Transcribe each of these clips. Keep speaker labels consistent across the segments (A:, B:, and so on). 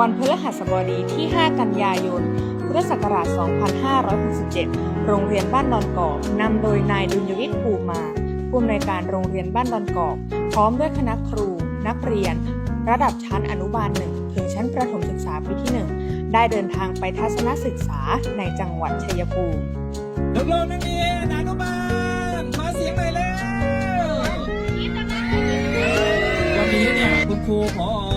A: วันพฤหัสบดีที่ 5 กันยายน พุทธศักราช 2567 โรงเรียนบ้านดอนกอกนำโดยนายดุลยวิทย์ภูมิมาผู้อำนวยการโรงเรียนบ้านดอนกอกพร้อมด้วยคณะครู นักเรียน ระดับชั้นอนุบาลหนึ่งถึงชั้นประถมศึกษาปีที่ 1 ได้เดินทางไปทัศนศึกษาในจังหวัดชัยภูมิ
B: น้องๆนักเรียนอนุบาลขอเสียงหน่อยเร็ววันนี้เนี่ยคุณครูพอคุณครู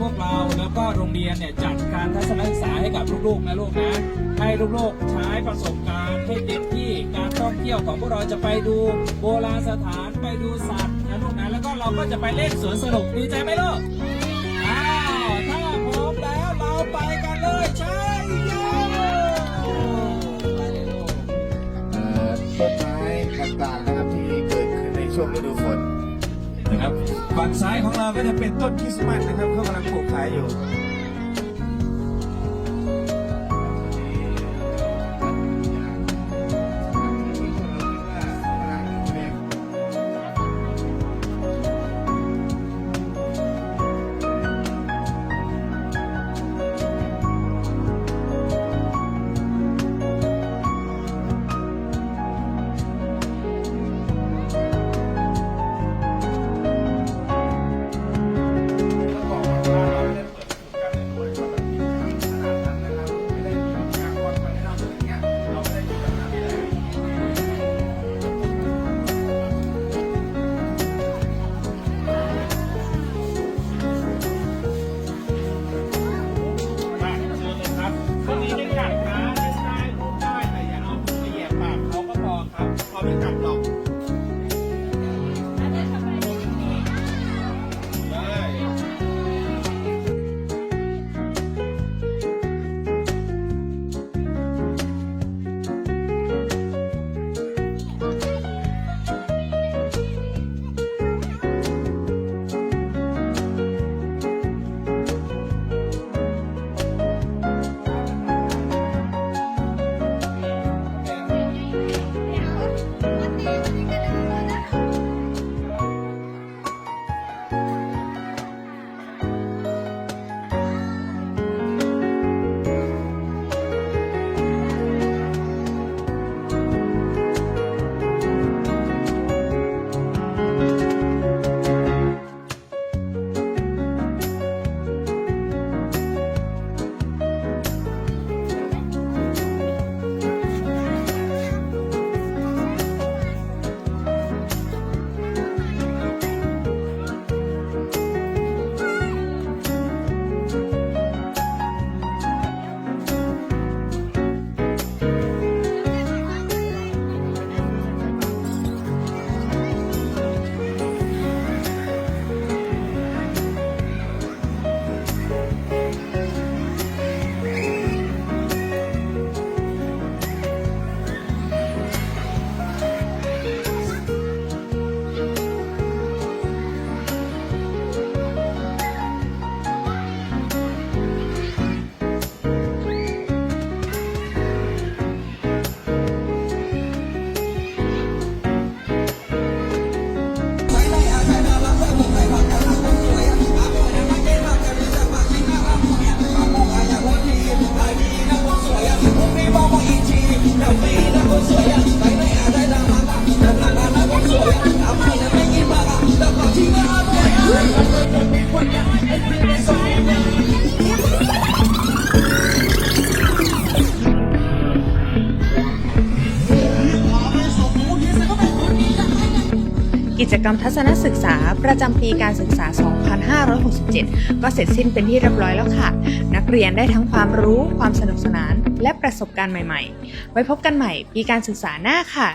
B: พวกเราแล้วก็โรงเรียนเนี่ยจัดการทัศนศึกษาให้กับลูกๆนะลูกนะให้ลูกๆใช้ประสบการณ์ให้เต็มที่การท่องเที่ยวของพวกเราจะไปดูโบราณสถานไปดูสัตว์นะลูกนะแล้วก็เราก็จะไปเล่นสวนสนุกดีใจไหมลูก นะ
C: ครับฝั่
B: งซ้ายของเราก็จะเป็นต้นคริสต์มาสนะครับเขากำลังปลูกขายอยู่ you Vamos allá,
A: กิจกรรมทัศนศึกษาประจำปีการศึกษา 2567 ก็เสร็จสิ้นเป็นที่เรียบร้อยแล้วค่ะ นักเรียนได้ทั้งความรู้ ความสนุกสนาน และประสบการณ์ใหม่ ๆ ไว้พบกันใหม่ปีการศึกษาหน้าค่ะ